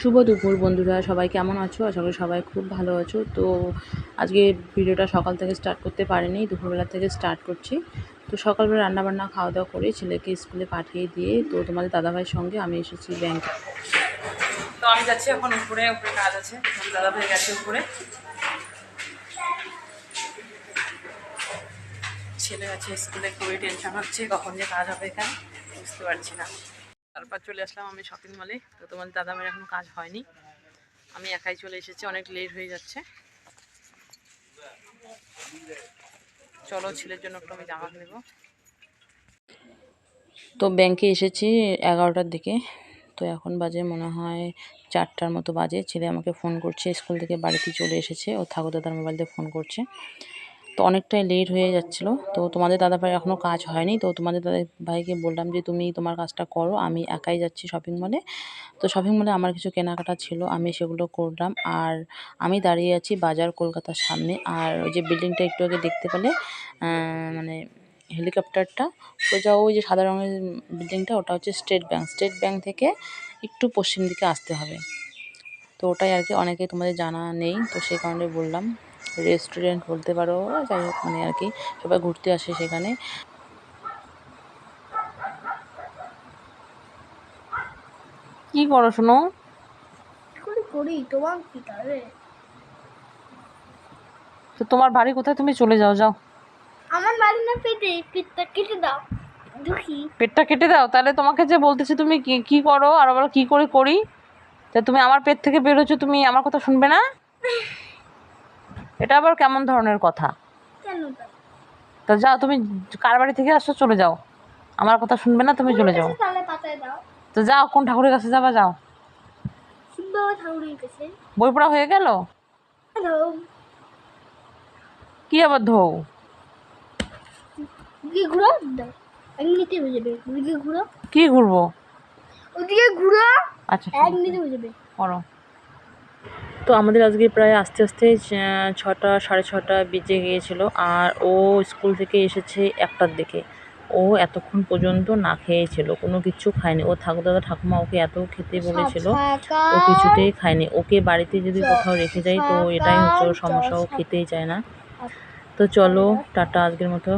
শুভ দুপুর বন্ধুরা, সবাই কেমন আছো? আশা করি সবাই খুব ভালো আছো। তো আজকে ভিডিওটা সকাল থেকে স্টার্ট করতে পারিনি, দুপুরবেলা থেকে স্টার্ট করছি। তো সকালবেলা রান্নাবান্না খাওয়া দাওয়া করে ছেলেকে স্কুলে পাঠিয়ে দিয়ে তো তোমাদের দাদাভাইয়ের সঙ্গে আমি এসেছি ব্যাংকে তো আমি যাচ্ছি এখন উপরে উপরে কাজ আছে। দাদাভাই গেছে উপরে। ছেলে আছে স্কুলে, খুবই টেনশন হচ্ছে, কখন যে কাজ হবে এখানে, বুঝতে পারছি না। তারপর চলে আসলাম আমি শপিং মলে তো তোমাদের দাদা মেয়ের এখনও কাজ হয়নি। আমি একাই চলে এসেছি, অনেক লেট হয়ে যাচ্ছে। চলো ছেলের জন্য একটু আমি জামা নেব তো ব্যাংকে এসেছি এগারোটার দিকে। তো এখন বাজে মনে হয় চারটার মতো বাজে। ছেলে আমাকে ফোন করছে, স্কুল থেকে বাড়িতে চলে এসেছে। ও ঠাকুর দাদার মোবাইল দিয়ে ফোন করছে। তো অনেকটাই লেট হয়ে যাচ্ছিল। তো তোমাদের দাদা ভাই এখনও কাজ হয়নি। তো তোমাদের দাদা ভাইকে বললাম যে, তুমি তোমার কাজটা করো। আমি একাই যাচ্ছি শপিং মলে তো শপিং মলে আমার কিছু কেনাকাটা ছিল। আমি সেগুলো করলাম। আর আমি দাঁড়িয়ে আছি বাজার কলকাতার সামনে। আর ওই যে বিল্ডিংটা একটু আগে দেখতে পেলে মানে হেলিকপ্টারটা সোজা ওই যে সাদা রঙের বিল্ডিংটা ওটা হচ্ছে স্টেট ব্যাঙ্ক স্টেট ব্যাঙ্ক থেকে একটু পশ্চিম দিকে আসতে হবে। তো ওটাই আর কি অনেকে তোমাদের জানা নেই। তো সেই কারণে বললাম। রেস্টুরেন্ট বলতে পারো যাই হোক মানে আর কি সবাই ঘুরতে আসে সেখানে। কি করো শোনো? করি তোমার কি তো তোমার বাড়ি কোথায়? তুমি চলে যাও যাও। আমার বাড়ি না পেটে পেটটা কেটে দাও দুঃখী। পেটটা কেটে দাও? তাহলে তোমাকে যে বলতেছি তুমি কি কি করো? আর আবার কি করে করি? তা তুমি আমার পেট থেকে বেরোছো তুমি আমার কথা শুনবে না? এটা আবার কেমন ধরনের কথা? তো যাও তুমি কার বাড়ি থেকে আসছো চলে যাও। আমার কথা শুনবে না তুমি চলে যাও। তো যাও কোন ঠাকুরের কাছে যাবা যাও। বই পড়া হয়ে গেল? কি আবার ধৌ কি ঘুরবো? ওদিকে ঘুরো। আচ্ছা করো তো আমাদের আজকে প্রায় আস্তে আস্তে ছটা, সাড়ে ছটা বেজে গিয়েছিল আর ও স্কুল থেকে এসেছে একটার দিকে। ও এতক্ষণ পর্যন্ত না খেয়েছিল, কোনো কিছু খায়নি। ও ঠাকুর দাদা ঠাকুমা ওকে এত খেতে বলেছিল, ও কিছুতেই খায়নি। ওকে বাড়িতে যদি কোথাও রেখে যাই তো এটাই হচ্ছে ওর সমস্যা, ও খেতেই চায় না। তো চলো, টাটা আজকের মতো।